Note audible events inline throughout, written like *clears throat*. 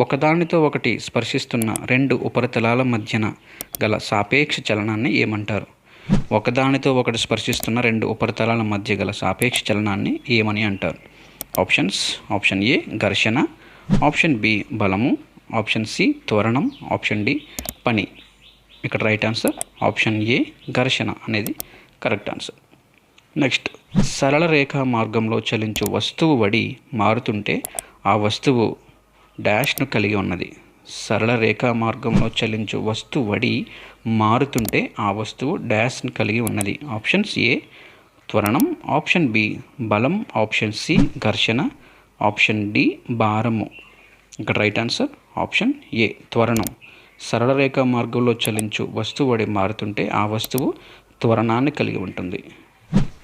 ఒకదానితో ఒకటి స్పర్శిస్తున్న రెండు ఉపరితలాల మధ్యన గల సాపేక్ష చలనాన్ని ఏమంటారు? ఒకదానితో ఒకటి స్పర్శిస్తున్న రెండు ఉపరితలాల మధ్య గల సాపేక్ష చలనాన్ని ఏమని అంటారు? ఆప్షన్స్ ఆప్షన్ ఏ ఘర్షణ ఆప్షన్ బి బలము ఆప్షన్ సి త్వరణం ఆప్షన్ డి పని. ఇక్కడ రైట్ ఆన్సర్ ఆప్షన్ ఏ ఘర్షణ అనేది కరెక్ట్ ఆన్సర్. నెక్స్ట్ సరళ రేఖ మార్గంలో చలించు వస్తువు వడి మారుతుంటే ఆ వస్తువు డాష్ను కలిగి ఉన్నది. సరళ రేఖా మార్గంలో చలించు వస్తువు వడి మారుతుంటే ఆ వస్తువు డాష్ను కలిగి ఉన్నది. ఆప్షన్స్ ఏ త్వరణం. ఆప్షన్ బి బలం. ఆప్షన్ సి ఘర్షణ. ఆప్షన్ డి భారము. ఇక్కడ రైట్ ఆన్సర్ ఆప్షన్ ఏ త్వరణం. సరళ రేఖా మార్గంలో చలించు వస్తువు వడి మారుతుంటే ఆ వస్తువు త్వరణాన్ని కలిగి ఉంటుంది.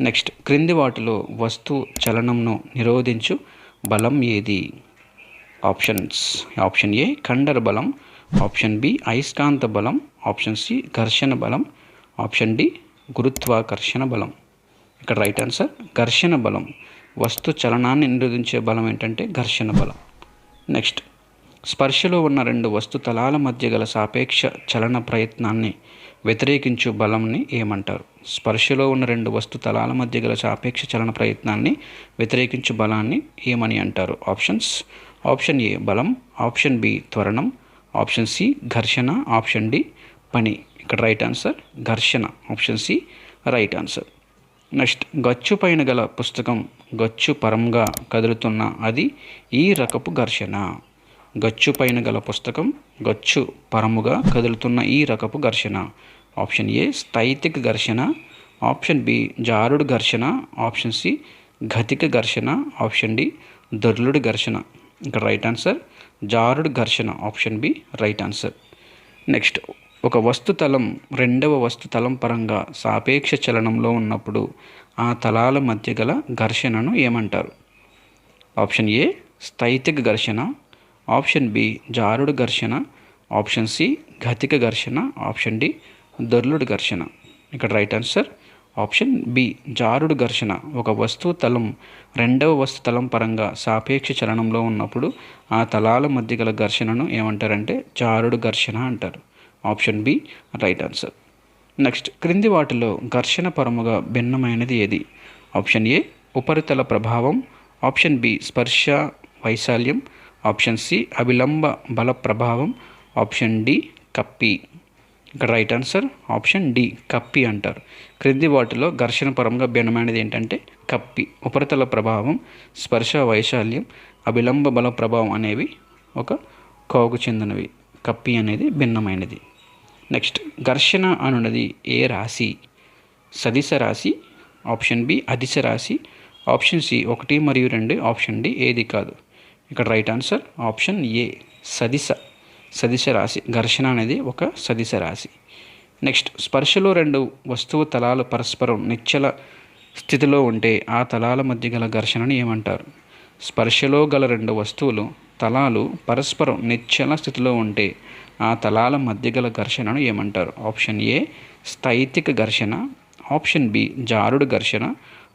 నెక్స్ట్ క్రింది వాటిలో వస్తువు చలనంను నిరోధించు. బలం ఏది? ఆప్షన్స్. ఆప్షన్ ఏ కండర బలం. ఆప్షన్ బి అయస్కాంత బలం. ఆప్షన్ సి ఘర్షణ బలం. ఆప్షన్ డి గురుత్వాకర్షణ బలం. ఇక్కడ రైట్ ఆన్సర్ ఘర్షణ బలం. వస్తు చలనాన్ని నిరోధించే బలం ఏంటంటే ఘర్షణ బలం. నెక్స్ట్ స్పర్శలో ఉన్న రెండు వస్తు తలాల మధ్య గల సాపేక్ష చలన ప్రయత్నాన్ని వ్యతిరేకించు బలంని ఏమంటారు? స్పర్శలో ఉన్న రెండు వస్తు తలాల మధ్య గల సాపేక్ష చలన ప్రయత్నాన్ని వ్యతిరేకించు బలాన్ని ఏమని అంటారు? ఆప్షన్స్ ఆప్షన్ ఏ బలం ఆప్షన్ బి త్వరణం ఆప్షన్ సి ఘర్షణ ఆప్షన్ డి పని. ఇక్కడ రైట్ ఆన్సర్ ఘర్షణ option C right answer. Next గచ్చు పైన గల పుస్తకం గచ్చు పరంగా కదులుతున్న అది ఈ రకపు ఘర్షణ. గచ్చు పైన గల పుస్తకం గచ్చు పరముగా కదులుతున్న ఈ రకపు ఘర్షణ. ఆప్షన్ ఏ స్థైతిక ఘర్షణ ఆప్షన్ బి జారుడు ఘర్షణ ఆప్షన్ సి ఘతిక ఘర్షణ ఆప్షన్ డి దొర్లుడు ఘర్షణ. ఇక్కడ రైట్ ఆన్సర్ జారుడు ఘర్షణ option B right answer next ఒక వస్తు తలం రెండవ వస్తు తలం పరంగా సాపేక్ష చలనంలో ఉన్నప్పుడు ఆ తలాల మధ్య గల ఘర్షణను ఏమంటారు? ఆప్షన్ ఏ స్థైతిక ఘర్షణ. ఆప్షన్ బి జారుడు ఘర్షణ. ఆప్షన్ సి ఘతిక ఘర్షణ. ఆప్షన్ డి దొర్లుడు ఘర్షణ. ఇక్కడ రైట్ ఆన్సర్ ఆప్షన్ బి జారుడు ఘర్షణ. ఒక వస్తువు తలం రెండవ వస్తు తలం పరంగా సాపేక్ష చలనంలో ఉన్నప్పుడు ఆ తలాల మధ్య గల ఘర్షణను ఏమంటారంటే జారుడు ఘర్షణ అంటారు. Option B right answer. Next క్రింది వాటిలో ఘర్షణ పరముగా భిన్నమైనది ఏది? ఆప్షన్ ఏ ఉపరితల ప్రభావం. ఆప్షన్ బి స్పర్శ వైశాల్యం. ఆప్షన్ సి అవిలంబ బల ప్రభావం. ఆప్షన్ డి కప్పి. ఇక్కడ రైట్ ఆన్సర్ ఆప్షన్ డి కప్పి అంటారు. క్రింది వాటిలో ఘర్షణ పరంగా భిన్నమైనది ఏంటంటే కప్పి. ఉపరితల ప్రభావం స్పర్శ వైశాల్యం అభిలంబ బల ప్రభావం అనేవి ఒక కోవకు చెందినవి. కప్పి అనేది భిన్నమైనది. నెక్స్ట్ ఘర్షణ అనున్నది ఏ రాశి? సదిశ రాశి ఆప్షన్ బి అదిశ రాశి ఆప్షన్ సి ఒకటి మరియు రెండు ఆప్షన్ డి ఏది కాదు. ఇక్కడ రైట్ ఆన్సర్ ఆప్షన్ ఏ సదిశ. సదిశ రాశి ఘర్షణ అనేది ఒక సదిశ రాశి. నెక్స్ట్ స్పర్శలో రెండు వస్తువు తలాలు పరస్పరం నిశ్చల స్థితిలో ఉంటే ఆ తలాల మధ్య గల ఘర్షణను ఏమంటారు? స్పర్శలో గల రెండు వస్తువులు తలాలు పరస్పరం నిశ్చల స్థితిలో ఉంటే ఆ తలాల మధ్య గల ఘర్షణను ఏమంటారు? ఆప్షన్ ఏ స్థైతిక ఘర్షణ. ఆప్షన్ బి జారుడు ఘర్షణ.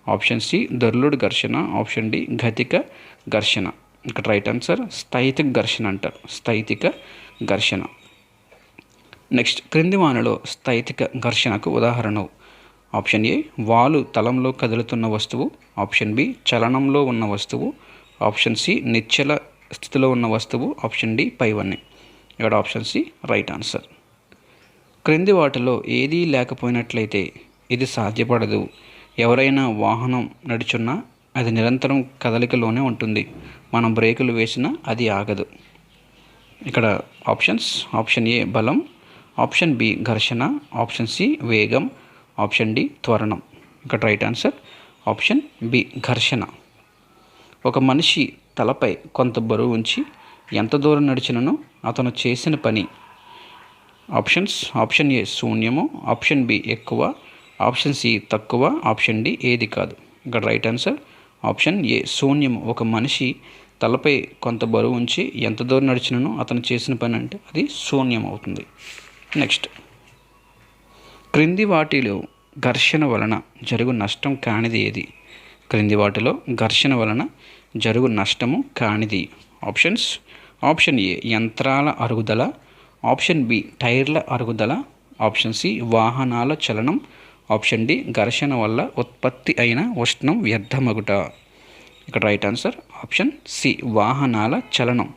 ఆప్షన్ సి దొర్లుడు ఘర్షణ. ఆప్షన్ డి ఘతిక ఘర్షణ. ఇక్కడ రైట్ ఆన్సర్ స్థైతిక ఘర్షణ అంటారు. స్థైతిక ఘర్షణ. నెక్స్ట్ క్రింది వానలో స్థైతిక ఘర్షణకు ఉదాహరణ. ఆప్షన్ ఏ వాలు తలంలో కదులుతున్న వస్తువు. ఆప్షన్ బి చలనంలో ఉన్న వస్తువు. ఆప్షన్ సి నిశ్చల స్థితిలో ఉన్న వస్తువు. ఆప్షన్ డి పైవన్నీ ఇక్కడ ఆప్షన్ సి రైట్ ఆన్సర్ క్రింది వాటిలో ఏదీ లేకపోయినట్లయితే ఇది సాధ్యపడదు. ఎవరైనా వాహనం నడుచున్నా అది నిరంతరం కదలికలోనే ఉంటుంది. మనం బ్రేకులు వేసినా అది ఆగదు. ఇక్కడ ఆప్షన్స్ ఆప్షన్ ఏ బలం ఆప్షన్ బి ఘర్షణ ఆప్షన్ సి వేగం ఆప్షన్ డి త్వరణం. ఇక్కడ రైట్ ఆన్సర్ ఆప్షన్ బి ఘర్షణ. ఒక మనిషి తలపై కొంత బరువు ఉంచి ఎంత దూరం నడిచినను అతను చేసిన పని. ఆప్షన్స్ ఆప్షన్ ఏ శూన్యము ఆప్షన్ బి ఎక్కువ ఆప్షన్ సి తక్కువ ఆప్షన్ డి ఏది కాదు. ఇక్కడ రైట్ ఆన్సర్ ఆప్షన్ ఏ. శూన్యం. ఒక మనిషి తలపై కొంత బరువు ఉంచి ఎంత దూరం నడిచినను అతను చేసిన పని అంటే అది శూన్యం అవుతుంది. నెక్స్ట్. క్రింది వాటిలో ఘర్షణ వలన జరుగు నష్టం కానిది ఏది? క్రింది వాటిలో ఘర్షణ వలన జరుగు నష్టము కానిది. ఆప్షన్స్. Option A. యంత్రాల అరుగుదల. Option B. టైర్ల అరుగుదల. Option C. వాహనాల చలనం. ఆప్షన్ డి ఘర్షణ వల్ల ఉత్పత్తి అయిన ఉష్ణం వ్యర్థమగుట. ఇక్కడ రైట్ ఆన్సర్ ఆప్షన్ సి వాహనాల చలనం.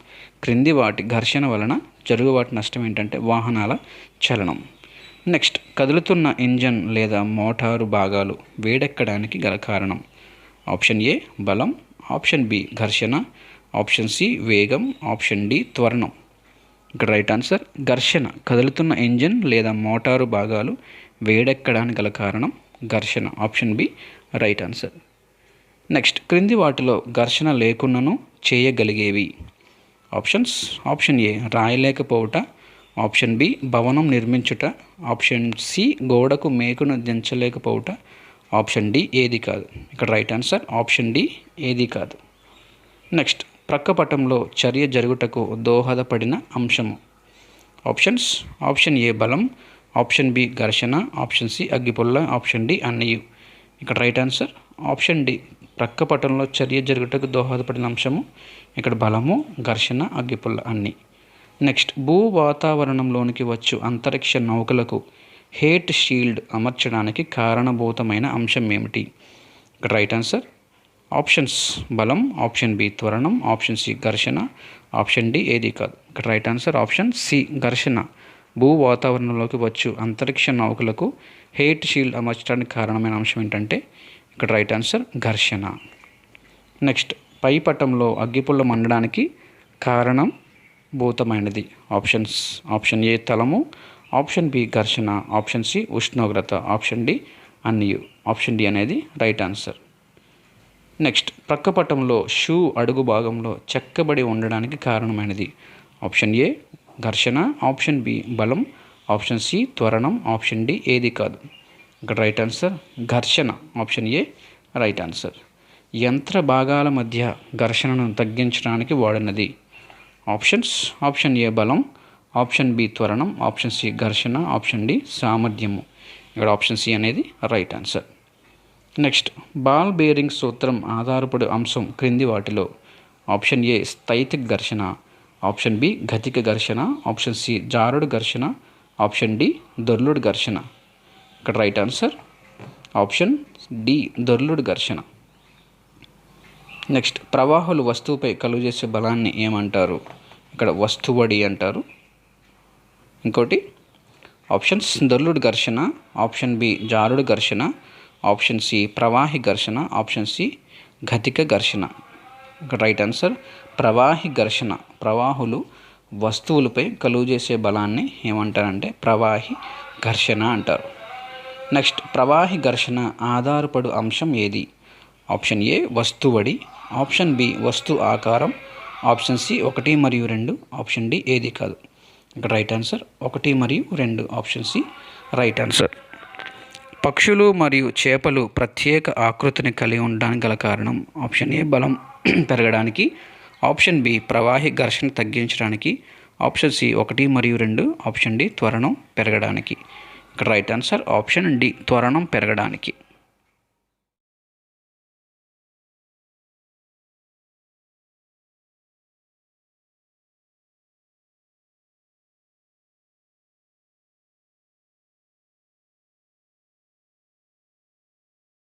క్రింది వాటి ఘర్షణ వలన జరుగు వాటి నష్టం ఏంటంటే వాహనాల చలనం. నెక్స్ట్ కదులుతున్న ఇంజన్ లేదా మోటారు భాగాలు వేడెక్కడానికి గల కారణం. ఆప్షన్ ఏ బలం. ఆప్షన్ బి ఘర్షణ. ఆప్షన్ సి వేగం. ఆప్షన్ డి త్వరణం. ఇక్కడ రైట్ ఆన్సర్ ఘర్షణ. కదులుతున్న ఇంజిన్ లేదా మోటారు భాగాలు వేడెక్కడానికి గల కారణం ఘర్షణ. Option B right answer next క్రింది వాటిలో ఘర్షణ లేకున్నను చేయగలిగేవి. ఆప్షన్స్ ఆప్షన్ ఏ రాయలేకపోవుట. ఆప్షన్ బి భవనం నిర్మించుట. ఆప్షన్ సి గోడకు మేకును దించలేకపోవుట. ఆప్షన్ డి ఏది కాదు. ఇక్కడ రైట్ ఆన్సర్ ఆప్షన్ డి ఏది కాదు. నెక్స్ట్ ప్రక్కపటంలో చర్య జరుగుటకు దోహదపడిన అంశము. ఆప్షన్స్. ఆప్షన్ ఏ బలం ఆప్షన్ బి ఘర్షణ ఆప్షన్ సి అగ్గిపుల్ల ఆప్షన్ డి అన్నయ్యు ఇక్కడ రైట్ ఆన్సర్. ఆప్షన్ డి ప్రక్కపటంలో చర్య జరుగుటకు దోహదపడిన అంశము. ఇక్కడ బలము ఘర్షణ అగ్గిపుల్ల అన్ని. నెక్స్ట్ భూ వాతావరణంలోనికి వచ్చు అంతరిక్ష నౌకలకు హేట్ షీల్డ్ అమర్చడానికి కారణభూతమైన అంశం ఏమిటి? ఇక్కడ రైట్ ఆన్సర్. ఆప్షన్స్ బలం ఆప్షన్ బి త్వరణం ఆప్షన్ సి ఘర్షణ ఆప్షన్ డి ఏది కాదు. ఇక్కడ రైట్ ఆన్సర్ ఆప్షన్ సి ఘర్షణ. భూ వాతావరణంలోకి వచ్చు అంతరిక్ష నౌకలకు హెయిట్ షీల్డ్ అమర్చడానికి కారణమైన అంశం ఏంటంటే ఇక్కడ రైట్ ఆన్సర్ ఘర్షణ. నెక్స్ట్ పై పటంలో అగ్గిపుల్ల మండడానికి కారణం భూతమైనది. ఆప్షన్స్ ఆప్షన్ ఏ తలము ఆప్షన్ బి ఘర్షణ ఆప్షన్ సి ఉష్ణోగ్రత ఆప్షన్ డి అన్యు ఆప్షన్ డి అనేది రైట్ ఆన్సర్. నెక్స్ట్ ప్రక్కపటంలో షూ అడుగు భాగంలో చెక్కబడి ఉండడానికి కారణమైనది. ఆప్షన్ ఏ ఘర్షణ. ఆప్షన్ బి బలం. ఆప్షన్ సి త్వరణం. ఆప్షన్ డి ఏది కాదు. ఇక్కడ రైట్ ఆన్సర్ ఘర్షణ. Option A right answer. యంత్ర భాగాల మధ్య ఘర్షణను తగ్గించడానికి వాడినది. ఆప్షన్స్ ఆప్షన్ ఏ బలం. ఆప్షన్ బి త్వరణం. ఆప్షన్ సి ఘర్షణ. ఆప్షన్ డి సామర్థ్యము. ఇక్కడ ఆప్షన్ సి అనేది right answer. Next ball bearing సూత్రం ఆధారపడి అంశం క్రింది వాటిలో. ఆప్షన్ ఏ స్థైతిక ఘర్షణ. ఆప్షన్ బి గతిక ఘర్షణ. ఆప్షన్ సి జారుడు ఘర్షణ. ఆప్షన్ డి దొర్లుడు ఘర్షణ. ఇక్కడ రైట్ ఆన్సర్? ఆప్షన్ డి దొర్లుడు ఘర్షణ. నెక్స్ట్ ప్రవాహాలు వస్తువుపై కలుగు చేసే బలాన్ని ఏమంటారు? ఇక్కడ వస్తువడి అంటారు. ఇంకోటి ఆప్షన్స్ దొర్లుడు ఘర్షణ. ఆప్షన్ బి జారుడు ఘర్షణ. ఆప్షన్ సి ప్రవాహి ఘర్షణ ఆప్షన్ సి గతిక ఘర్షణ. రైట్ ఆన్సర్ ప్రవాహి ఘర్షణ ప్రవాహులు వస్తువులపై కలుగు చేసే బలాన్ని ఏమంటారంటే ప్రవాహి ఘర్షణ అంటారు. నెక్స్ట్ ప్రవాహి ఘర్షణ ఆధారపడు అంశం ఏది? ఆప్షన్ ఏ వస్తువడి ఆప్షన్ బి వస్తు ఆకారం. ఆప్షన్ సి ఒకటి మరియు రెండు. ఆప్షన్ డి ఏది కాదు. ఇక్కడ రైట్ ఆన్సర్ ఒకటి మరియు రెండు. Option C right answer. పక్షులు మరియు చేపలు ప్రత్యేక ఆకృతిని కలిగి ఉండడానికి గల కారణం ఆప్షన్ ఏ బలం *clears throat* పెరగడానికి. ఆప్షన్ బి ప్రవాహి ఘర్షణ తగ్గించడానికి. ఆప్షన్ సి ఒకటి మరియు రెండు. ఆప్షన్ డి త్వరణం పెరగడానికి. ఇక్కడ రైట్ ఆన్సర్ ఆప్షన్ డి త్వరణం పెరగడానికి.